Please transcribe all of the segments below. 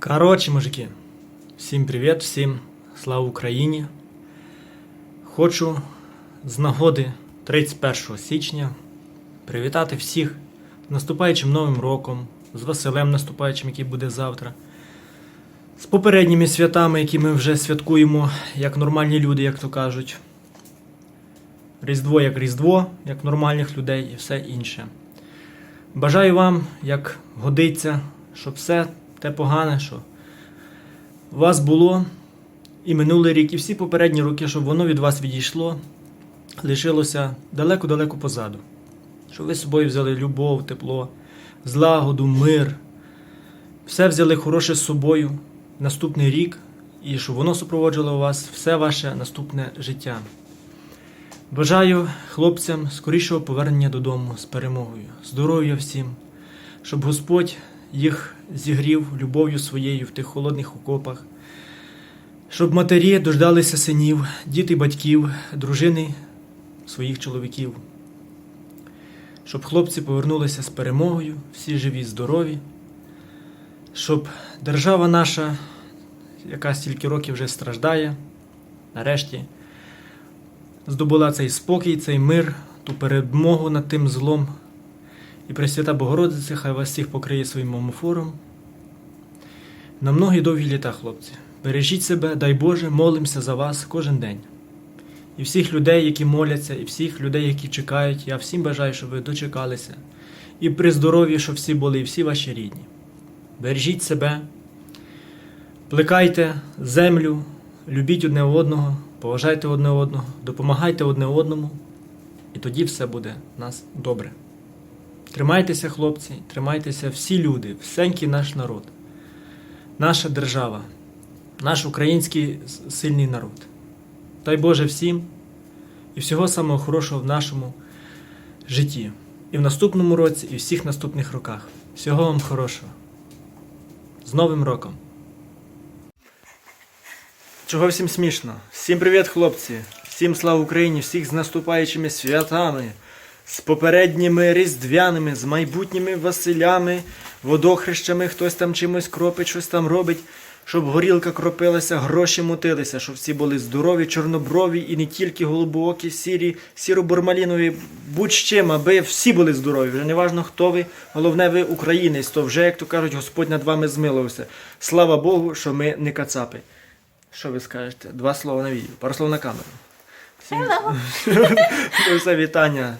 Коротше, мужики, всім привіт, всім слава Україні. Хочу з нагоди 31 січня привітати всіх з наступаючим Новим роком, з Василем наступаючим, який буде завтра, з попередніми святами, які ми вже святкуємо як нормальні люди, як то кажуть. Різдво як Різдво, як нормальних людей і все інше. Бажаю вам, як годиться, щоб все те погане, що у вас було і минулий рік, і всі попередні роки, щоб воно від вас відійшло, лишилося далеко-далеко позаду. Щоб ви з собою взяли любов, тепло, злагоду, мир. Все взяли хороше з собою наступний рік, і щоб воно супроводжувало вас все ваше наступне життя. Бажаю хлопцям скорішого повернення додому з перемогою, здоров'я всім, щоб Господь їх зігрів любов'ю своєю в тих холодних окопах, щоб матері дождалися синів, діти батьків, дружини своїх чоловіків, щоб хлопці повернулися з перемогою, всі живі, здорові, щоб держава наша, яка стільки років вже страждає, нарешті здобула цей спокій, цей мир, ту перемогу над тим злом. І Пресвята Богородиця, хай вас всіх покриє своїм омофором. На многі довгі літа, хлопці. Бережіть себе, дай Боже, молимося за вас кожен день. І всіх людей, які моляться, і всіх людей, які чекають, я всім бажаю, щоб ви дочекалися. І при здоров'ї, щоб всі були, і всі ваші рідні. Бережіть себе, плекайте землю, любіть одне одного, поважайте одне одного, допомагайте одне одному, і тоді все буде у нас добре. Тримайтеся, хлопці, тримайтеся всі люди, всенький наш народ, наша держава, наш український сильний народ. Дай Боже всім і всього самого хорошого в нашому житті. І в наступному році, і в всіх наступних роках. Всього вам хорошого. З Новим роком! Чого всім смішно? Всім привіт, хлопці! Всім слава Україні, всіх з наступаючими святами, з попередніми різдвяними, з майбутніми Василями, водохрещами, хтось там чимось кропить, щось там робить, щоб горілка кропилася, гроші мутилися, щоб всі були здорові, чорноброві і не тільки голубоокі, сірі, сіро-бурмалінові, будь-чим, аби всі були здорові. Вже не важно, хто ви, головне, ви українець, то вже, як то кажуть, Господь над вами змилувався. Слава Богу, що ми не кацапи. Що ви скажете? Два слова на відео, пару слов на камеру. Всім... Все вітання.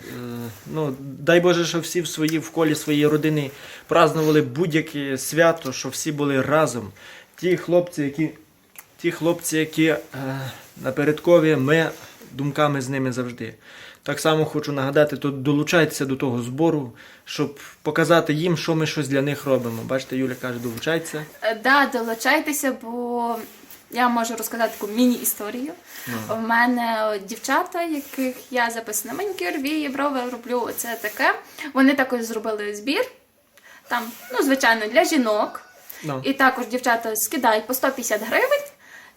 Ну, дай Боже, щоб всі в свої в колі своєї родини празднували будь-яке свято, щоб всі були разом. Ті хлопці, які, ті хлопці, які е, напередкові, ми думками з ними завжди. Так само хочу нагадати, тут долучайтеся до того збору, щоб показати їм, що ми щось для них робимо. Бачите, Юля каже, долучайтеся. Е, Да, долучайтеся, бо я можу розказати таку міні-історію. У мене дівчата, яких я записана манікюр, вії, брови роблю, оце таке. Вони також зробили збір. Там, ну, звичайно, для жінок. Ну. І також дівчата скидають по 150 гривень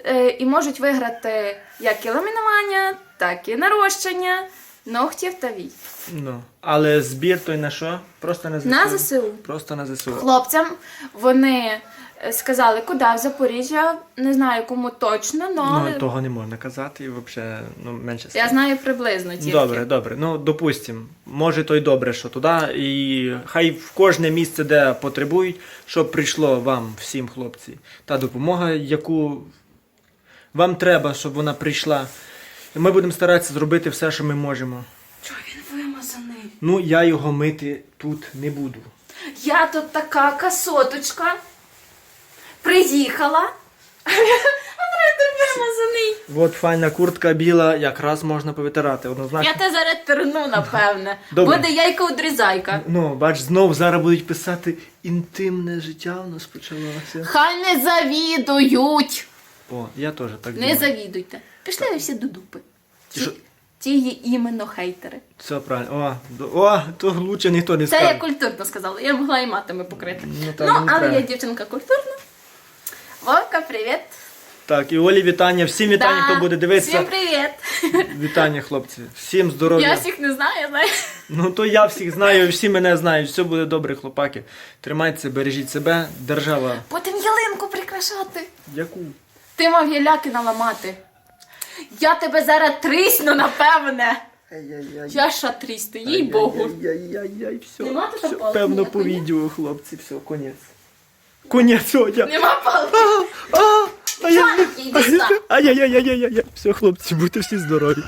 е, і можуть виграти як і ламінування, так і нарощення ногтів та вій. Ну, але збір той на що? Просто на ЗСУ. На ЗСУ. Просто на ЗСУ. Хлопцям вони е, сказали, куди в Запоріжжя, не знаю кому точно, але Ну, того не можна казати, і взагалі, ну, менше я знаю приблизно тільки. Добре, добре. Ну, допустим, може то й добре, що туди, і хай в кожне місце, де потребують, щоб прийшло вам, всім хлопці, та допомога, яку вам треба, щоб вона прийшла. Ми будемо старатися зробити все, що ми можемо. Чого він вимазаний? Ну, я його мити тут не буду. Я тут така касоточка. Приїхала. А Редер вимазаний. От файна куртка біла, якраз можна повитирати. Однозначно. Я те зараз терну, напевне. Добре. Буде яйка-одрізайка. Ну, бач, знов зараз будуть писати інтимне життя у нас почалося. Хай не завідують. О, я теж так Не думаю. завідуйте. Пішли ви всі до дупи. Ті, Ті, що- ті є іменно хейтери. Все правильно. О, до- о, то лучше ніхто не Це скаже. я культурно сказала, я могла і матами покрити. Ну, Ну, та не але треба. я дівчинка культурна. Вовка, привіт. Так, і Олі вітання. Всім вітання, Да. хто буде дивитися. Всім привіт. Вітання, хлопці. Всім здоров'я. Я всіх не знаю, я знаю. Ну то я всіх знаю, всі мене знають. Все буде добре, хлопаки. Тримайтеся, бережіть себе, держава. Потім ялинку розказати. Яку? Ти мав яляки наламати. Я тебе зараз трісну, напевне. Я що трісну, їй Богу. Нема тут все. палки Певно, по відео, хлопці, все, конець. Конець, Одя. Нема палки. Ай-яй-яй-яй-яй. Все, хлопці, будьте всі здорові.